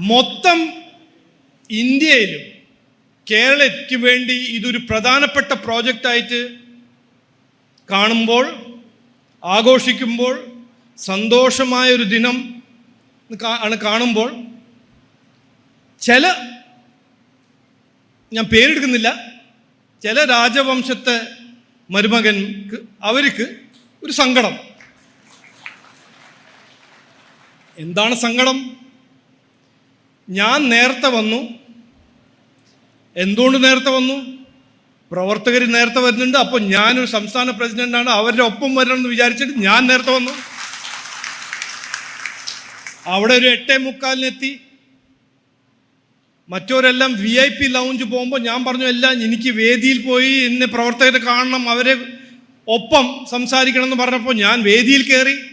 മൊത്തം ഇന്ത്യയിലും കേരളയ്ക്ക് വേണ്ടി ഇതൊരു പ്രധാനപ്പെട്ട പ്രോജക്റ്റായിട്ട് കാണുമ്പോൾ ആഘോഷിക്കുമ്പോൾ സന്തോഷമായ ഒരു ദിനം ആണ് കാണുമ്പോൾ ചില ഞാൻ പേരെടുക്കുന്നില്ല ചില രാജവംശത്തെ മരുമകൻക്ക് അവർക്ക് ഒരു സങ്കടം. എന്താണ് സങ്കടം? ഞാൻ നേരത്തെ വന്നു. എന്തുകൊണ്ട് നേരത്തെ വന്നു? പ്രവർത്തകർ നേരത്തെ വരുന്നുണ്ട്. അപ്പോൾ ഞാനൊരു സംസ്ഥാന പ്രസിഡന്റാണ്. അവരുടെ ഒപ്പം വരണം എന്ന് വിചാരിച്ചിട്ട് ഞാൻ നേരത്തെ വന്നു. അവിടെ ഒരു എട്ടേ മുക്കാലിനെത്തി. മറ്റവരെല്ലാം വി ഐ പി ലൗഞ്ച് പോകുമ്പോൾ ഞാൻ പറഞ്ഞു എല്ലാം എനിക്ക് വേദിയിൽ പോയി എന്നെ പ്രവർത്തകരെ കാണണം. അവരെ ഒപ്പം സംസാരിക്കണം എന്ന് പറഞ്ഞപ്പോൾ ഞാൻ വേദിയിൽ കയറി